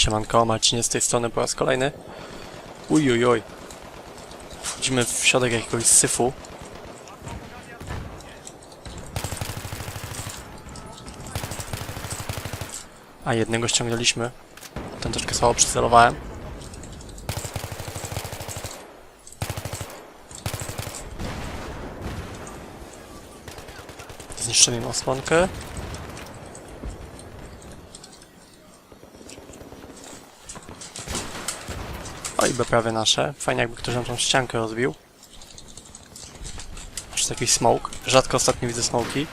Siemanko, Marcinie z tej strony po raz kolejny. Ujujuj. Wchodzimy w środek jakiegoś syfu. A jednego ściągnęliśmy. Ten troszkę słabo przycelowałem. Zniszczymy im osłonkę. Prawie nasze. Fajnie jakby ktoś nam tą ściankę rozbił. Aż to jakiś smoke. Rzadko ostatnio widzę smoki.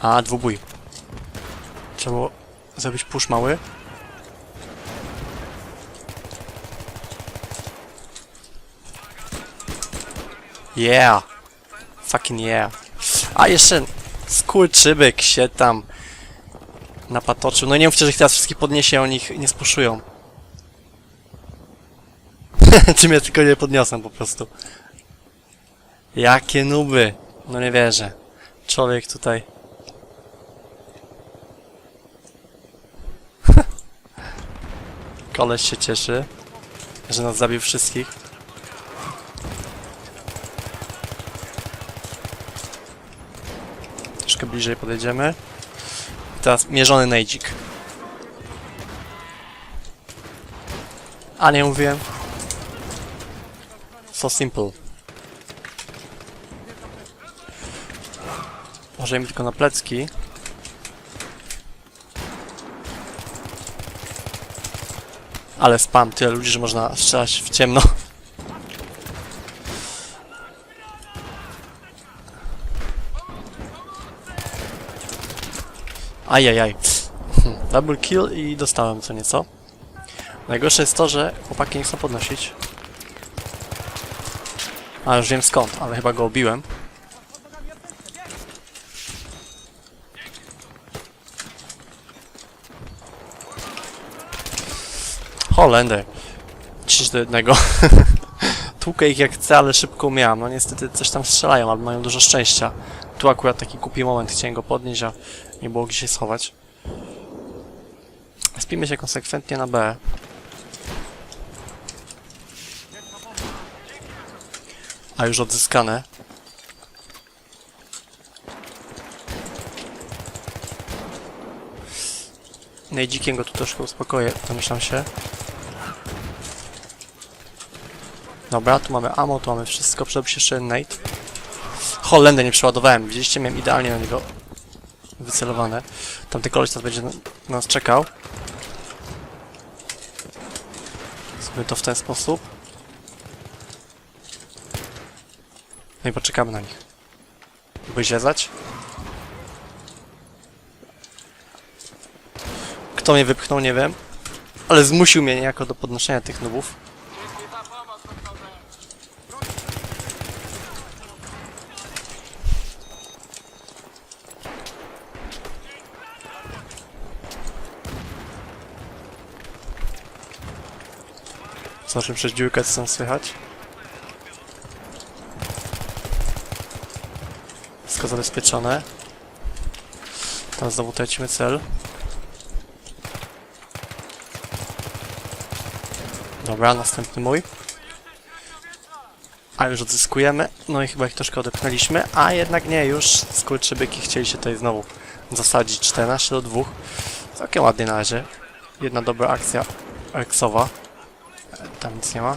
A, dwubój. Trzeba było zrobić push mały. Yeah! Fucking yeah! A jeszcze skurczybyk się tam napatoczył. No nie mówcie, że ich teraz wszystkich podniesie, oni ich nie spuszują. Czy mnie tylko nie podniosą po prostu. Jakie nuby! No nie wierzę. Człowiek tutaj... Koleś się cieszy, że nas zabił wszystkich. Troszkę bliżej podejdziemy. I teraz mierzony nejdzik. A nie mówiłem. So simple. Może mi tylko na plecki. Ale spam, tyle ludzi, że można strzelać w ciemno. Ajajaj. Hm, Double kill i dostałem co nieco. Najgorsze jest to, że chłopaki nie chcą podnosić. A już wiem skąd, ale chyba go obiłem. Holender. 10 do 1. Tłukę ich jak chcę, ale szybko miałem. No niestety coś tam strzelają, albo mają dużo szczęścia. Tu akurat taki kupi moment, chciałem go podnieść, a nie było gdzie się schować. Spimy się konsekwentnie na B. A już odzyskane. Najdzikiem go tu troszkę uspokoję, domyślam się. Dobra, tu mamy ammo, tu mamy wszystko, przydałby się jeszcze nade. Holendę nie przeładowałem, widzieliście, miałem idealnie na niego wycelowane. Tamty koleś teraz będzie na na nas czekał. Zrobimy to w ten sposób. No i poczekamy na nich. Próbuj zwiedzać. Kto mnie wypchnął, nie wiem. Ale zmusił mnie niejako do podnoszenia tych nubów. Zobaczymy przez dziurkę, tam słychać. Wszystko zabezpieczone. Teraz znowu tracimy cel. Dobra, następny mój. A już odzyskujemy. No i chyba ich troszkę odepchnęliśmy, a jednak nie, już skurczybyki chcieli się tutaj znowu zasadzić 14 do 2. Całkiem ładnie na razie. Jedna dobra akcja Rexowa. Tam nic nie ma.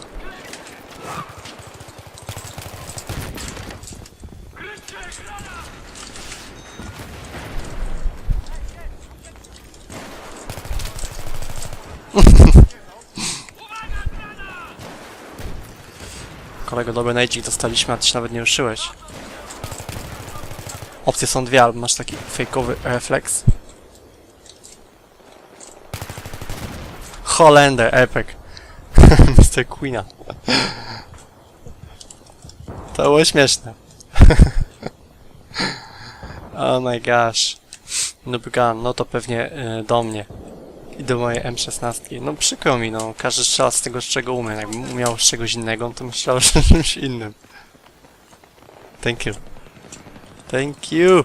Kolego, dobry najdzik dostaliśmy, a ty się nawet nie ruszyłeś. Opcje są dwie, albo masz taki fejkowy refleks. Holender, epic. Mr. Queena. To było śmieszne. oh my gosh. Noob gun, no to pewnie y, do mnie. I do mojej M16. No przykro mi, no. Każdy strzela z tego, z czego umie. Jakbym umiał z czegoś innego, to myślał, że czymś innym. Thank you. Thank you.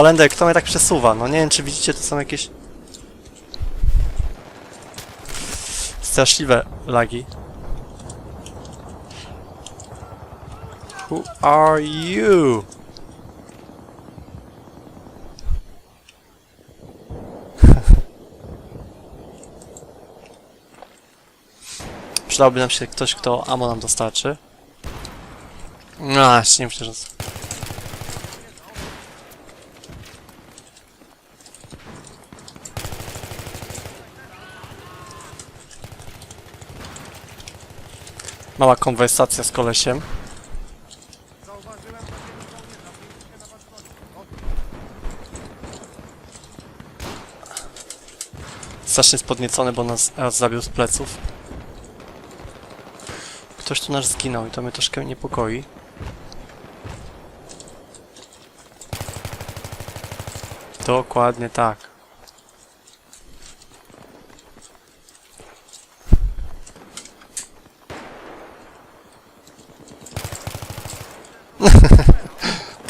Holender, kto mnie tak przesuwa? No nie wiem, czy widzicie, to są jakieś... Straszliwe lagi. Who are you? Przydałby nam się ktoś, kto ammo nam dostarczy. No, nie myślę, że... Mała konwersacja z kolesiem. Strasznie spodniecony, bo nas raz zabił z pleców. Ktoś tu nasz zginął i to mnie troszkę niepokoi. Dokładnie tak.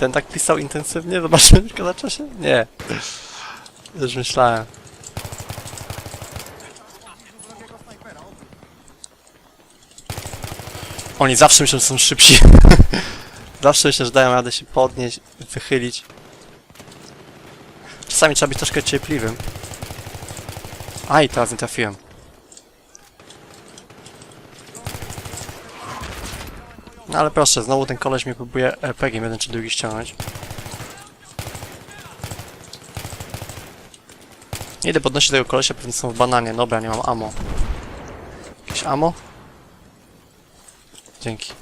Ten tak pisał intensywnie? Zobaczymy tylko na czasie? Nie. Już myślałem. Oni zawsze myślą, że są szybsi. zawsze myślę, że dają radę się podnieść, wychylić. Czasami trzeba być troszkę cierpliwym. Aj, teraz nie trafiłem. No ale proszę, znowu ten koleś mnie próbuje RPG-iem jeden czy drugi ściągnąć. Idę podnosić tego kolesia, pewnie są w bananie. Dobra, nie mam ammo. Jakieś ammo? Dzięki.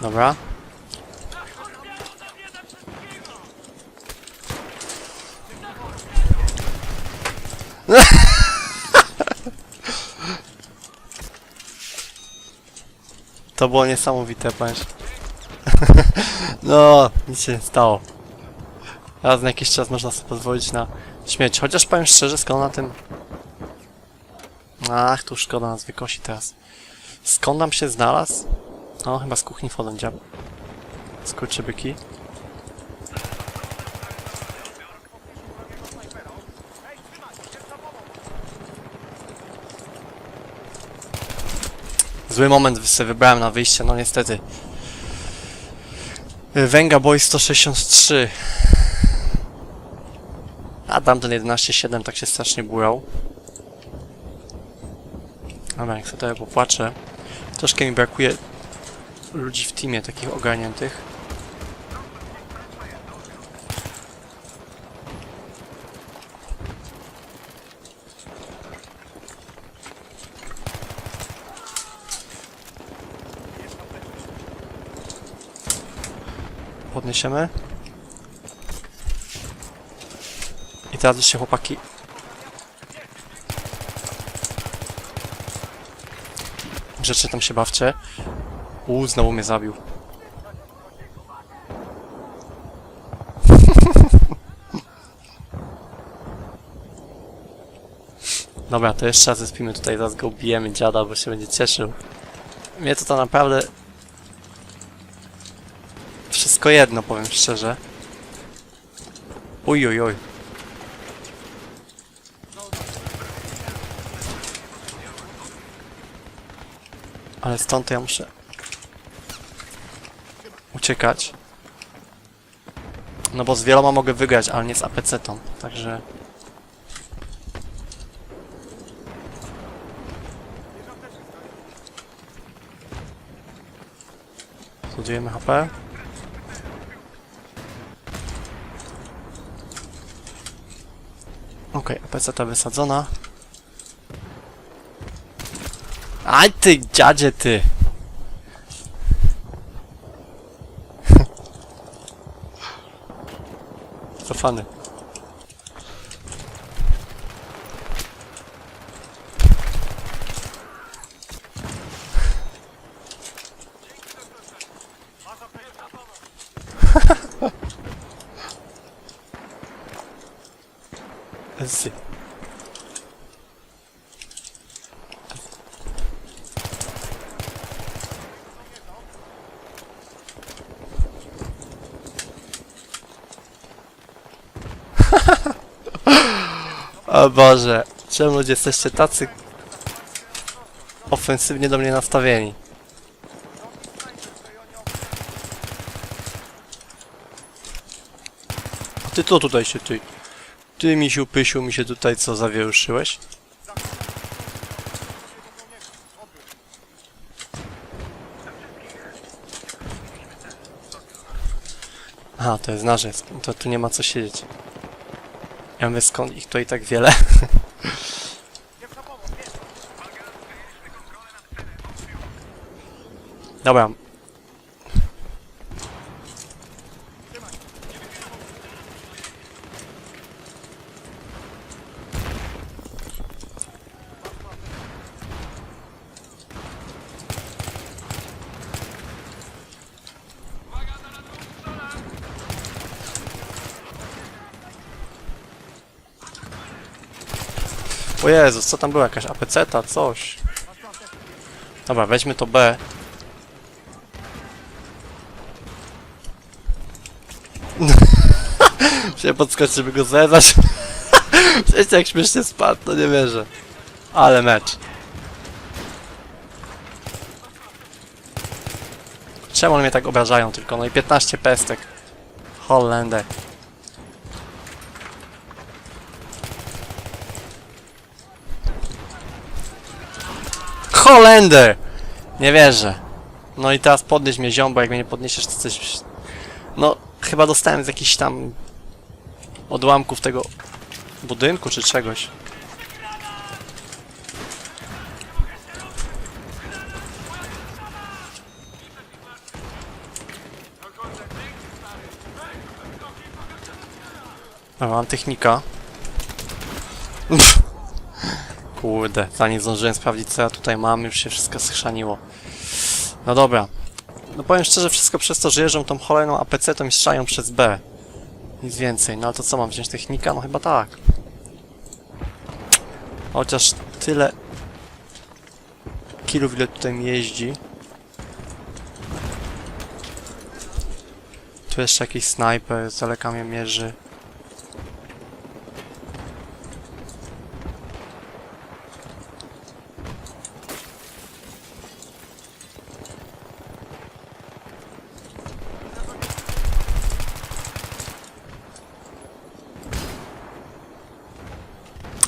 Dobra. To było niesamowite, powiem. No, nic się nie stało. Raz na jakiś czas można sobie pozwolić na śmierć. Chociaż powiem szczerze, skąd na tym... Ach, tu szkoda nas wykosi teraz. Skąd nam się znalazł? No, chyba z kuchni wchodzą dziab. Skurczybyki. Zły moment sobie wybrałem na wyjście, no niestety. Venga Boy 163. A tamten 11.7 tak się strasznie burał. Dobra, jak sobie popłaczę. Troszkę mi brakuje ludzi w teamie takich ogarniętych. Podniesiemy. I teraz już się chłopaki... Grzecznie tam się bawcie. Uuu, znowu mnie zabił. Dobra, to jeszcze raz zespimy tutaj, zaraz go ubijemy dziada, bo się będzie cieszył. Mnie to to naprawdę... Wszystko jedno, powiem szczerze. Uj, uj, uj. Ale stąd to ja muszę uciekać. No bo z wieloma mogę wygrać, ale nie z APC-tą, także... Studujemy HP. Okej, okay, APC-ta wysadzona. Aj ty, dziadzie ty! Cofany. Z. O Boże, czemu ludzie jesteście tacy ofensywnie do mnie nastawieni? A ty to tutaj się ty... Ty misiu pysiu mi się tutaj co zawieruszyłeś? Aha, to jest narzec. To tu nie ma co siedzieć. Ja mówię, skąd ich tutaj tak wiele? Dobra. O Jezus, co tam było? Jakaś apeceta, coś. Dobra, weźmy to B. Się podskoczyć, żeby go zezać. Przecież jak śmiesznie spadł, to nie wierzę. Ale mecz. Czemu one mnie tak obrażają tylko? No i 15 pestek. Holender. Holender! Nie wierzę. No i teraz podnieś mnie ziom, bo jak mnie nie podniesiesz, to coś... No, chyba dostałem z jakichś tam odłamków tego budynku czy czegoś. No, mam technika. Kurde, zanim zdążyłem sprawdzić co ja tutaj mam, już się wszystko schrzaniło. No dobra. No powiem szczerze, wszystko przez to, że jeżdżą tą cholerną APC, to mi strzelają przez B. Nic więcej. No ale to co, mam wziąć technika? No chyba tak. Chociaż tyle kilów, ile tutaj mi jeździ. Tu jeszcze jakiś snajper z daleka mnie mierzy.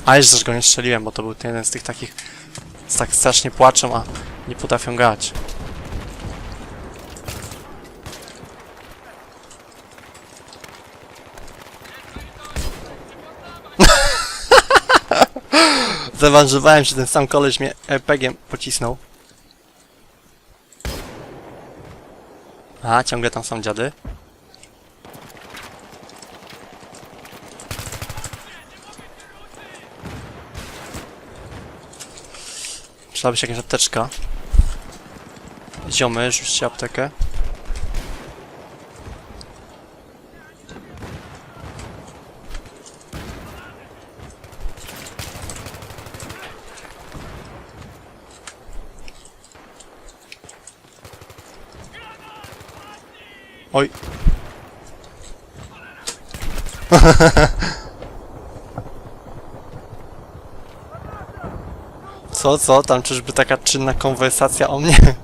A jeszcze go nie strzeliłem, bo to był jeden z tych takich, z tak strasznie płaczą, a nie potrafią grać. Zaawanżowałem się, ten sam koleś mnie RPG-iem pocisnął. A, ciągle tam są dziady. Przydałaby się jakaś apteczka. Ziomy, rzućcie aptekę. Oj. Co, co? Tam czyżby taka czynna konwersacja o mnie?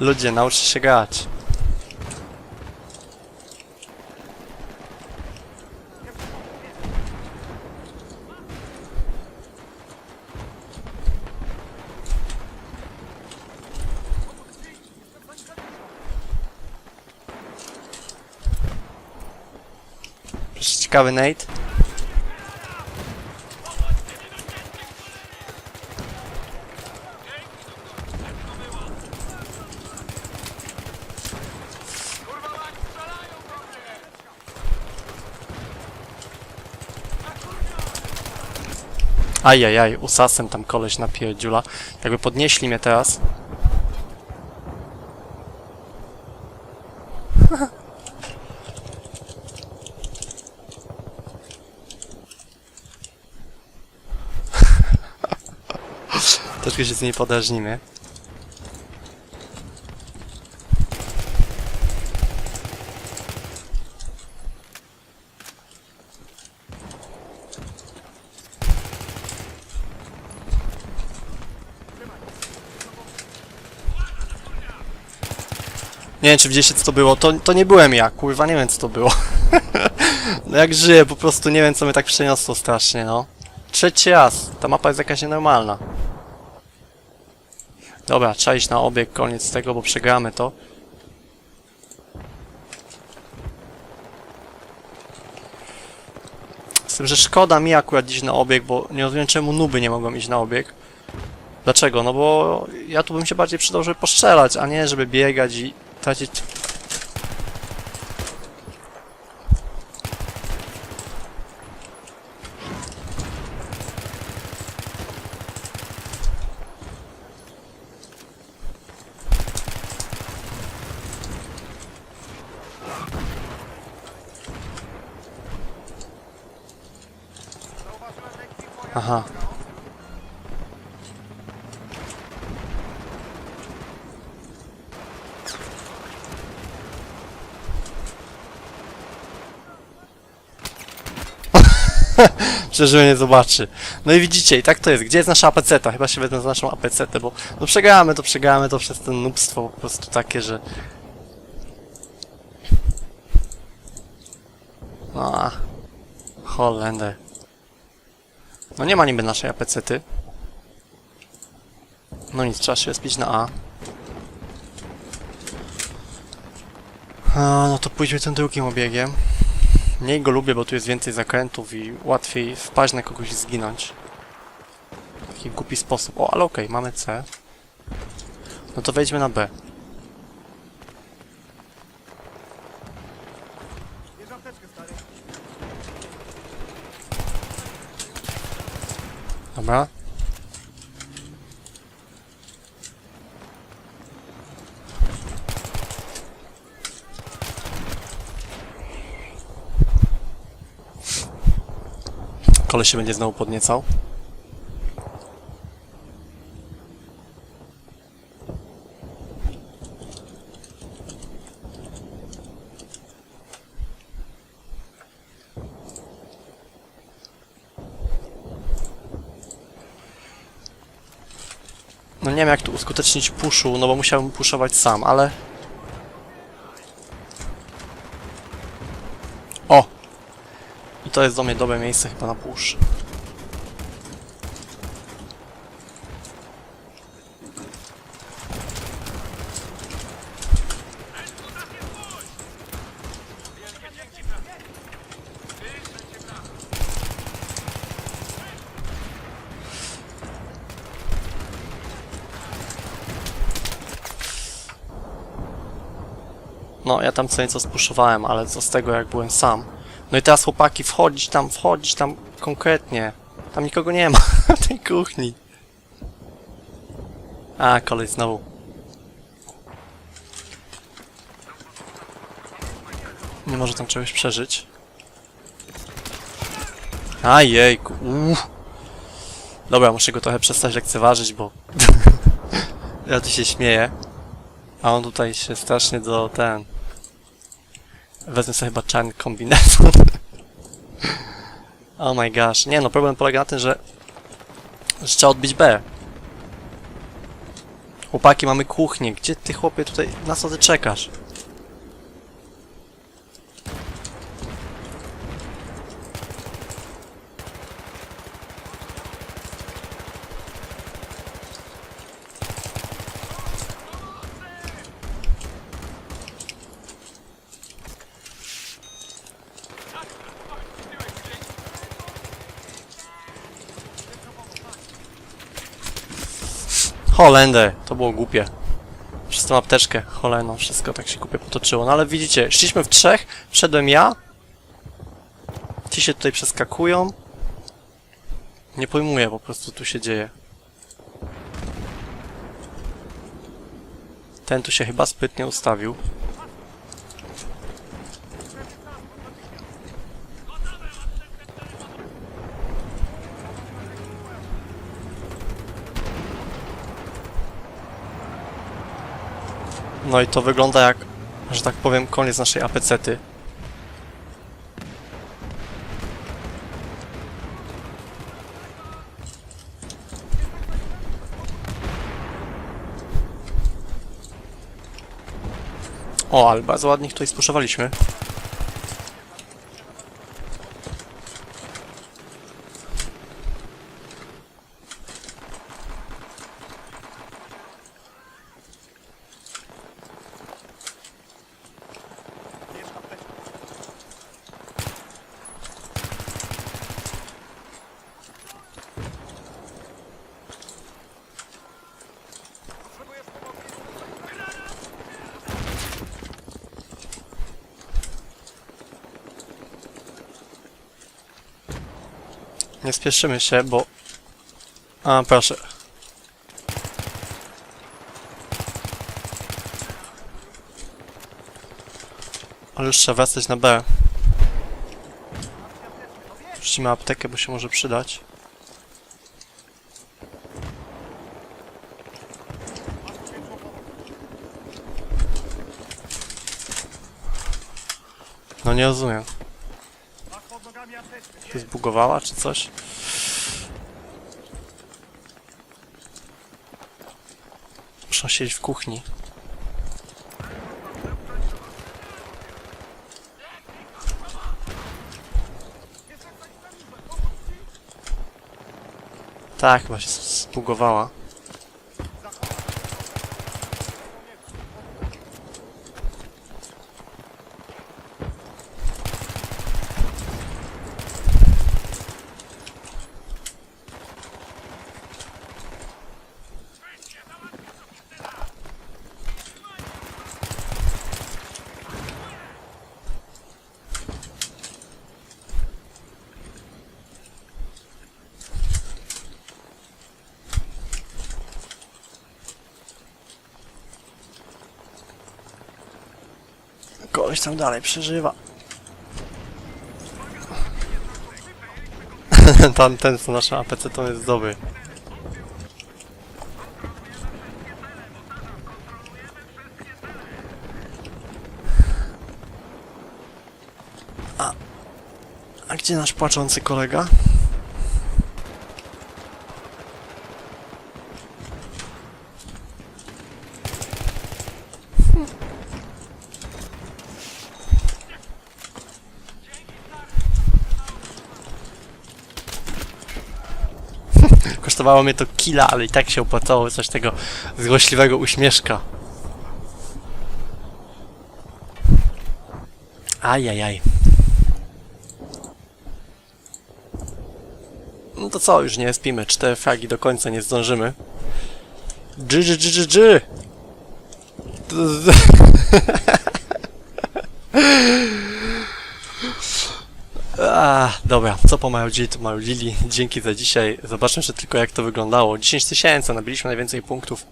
Ludzie, nauczcie się grać. Proszę, ciekawy Nate. Ajajaj, usasem tam koleś napierdziula. Jakby podnieśli mnie teraz. troszkę się z niej podrażnimy. Nie wiem, czy widzieliście co to było. To, to nie byłem ja, kurwa, nie wiem co to było. no jak żyję, po prostu nie wiem co mnie tak przeniosło strasznie, no. Trzeci raz. Ta mapa jest jakaś nienormalna. Dobra, trzeba iść na obieg, koniec tego, bo przegramy to. Z tym, że szkoda mi akurat iść na obieg, bo nie rozumiem czemu nuby nie mogą iść na obieg. Dlaczego? No bo ja tu bym się bardziej przydał, żeby postrzelać, a nie żeby biegać i tracić... Mnie nie zobaczy. No i widzicie, i tak to jest. Gdzie jest nasza APC-ta? Chyba się wezmę za naszą APC-tę, bo no przegramy to, przegramy to przez ten nubstwo po prostu takie, że... No. Holender. No nie ma niby naszej APC-ty. No nic, trzeba się spić na A. A, no to pójdźmy tym drugim obiegiem. Mniej go lubię, bo tu jest więcej zakrętów i łatwiej wpaść na kogoś i zginąć. Taki głupi sposób. O, ale okej, mamy C. No to wejdźmy na B. Dobra. Koleś się będzie znowu podniecał. No nie wiem jak tu uskutecznić puszu, no bo musiałbym puszować sam, ale... O! I to jest do mnie dobre miejsce chyba na push. No, ja tam co nieco spuszowałem, ale co z tego jak byłem sam. No i teraz chłopaki, wchodzić tam, wchodzić tam konkretnie. Tam nikogo nie ma w tej kuchni. A, kolej znowu. Nie może tam czegoś przeżyć. Ajejku, uff. Dobra, muszę go trochę przestać lekceważyć, bo... ja tu się śmieję. A on tutaj się strasznie do ten... Wezmę sobie chyba czarny kombinezon. oh my gosh. Nie no, problem polega na tym, że... że trzeba odbić B. Chłopaki, mamy kuchnię. Gdzie ty chłopie tutaj... Na co ty czekasz? Holender, to było głupie. Przez tą apteczkę, choleno, wszystko tak się głupie potoczyło. No ale widzicie, szliśmy w trzech, wszedłem ja. Ci się tutaj przeskakują. Nie pojmuję po prostu, tu się dzieje. Ten tu się chyba sprytnie ustawił. No i to wygląda jak, że tak powiem, koniec naszej apecety. O, ale bardzo ładnie ich tutaj spuszowaliśmy. Nie spieszymy się, bo... A, proszę. Ale już trzeba wracać na B. Puścimy aptekę, bo się może przydać. No nie rozumiem. Się zbugowała czy coś? Muszę siedzieć w kuchni. Tak, chyba się zbugowała. Koleś tam dalej przeżywa. Tam ten co naszym APC to jest dobry. A, a gdzie nasz płaczący kolega? Kosztowało mnie to killa, ale i tak się opłacało coś tego złośliwego uśmieszka. Ajajaj. No to co, już nie spimy. Cztery fragi do końca nie zdążymy. Dży, dży, dży, dży, dży. Dobra, co po marudzili, to marudzili. Dzięki za dzisiaj. Zobaczmy jeszcze tylko jak to wyglądało. 10 tysięcy, nabiliśmy najwięcej punktów.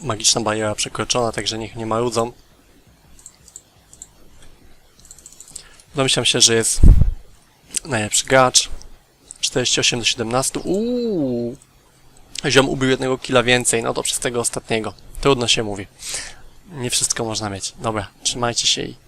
Magiczna bariera przekroczona, także niech nie marudzą. Domyślam się, że jest najlepszy gracz. 48 do 17. Uuu. Ziom ubił jednego killa więcej, no to przez tego ostatniego. Trudno się mówi. Nie wszystko można mieć. Dobra, trzymajcie się i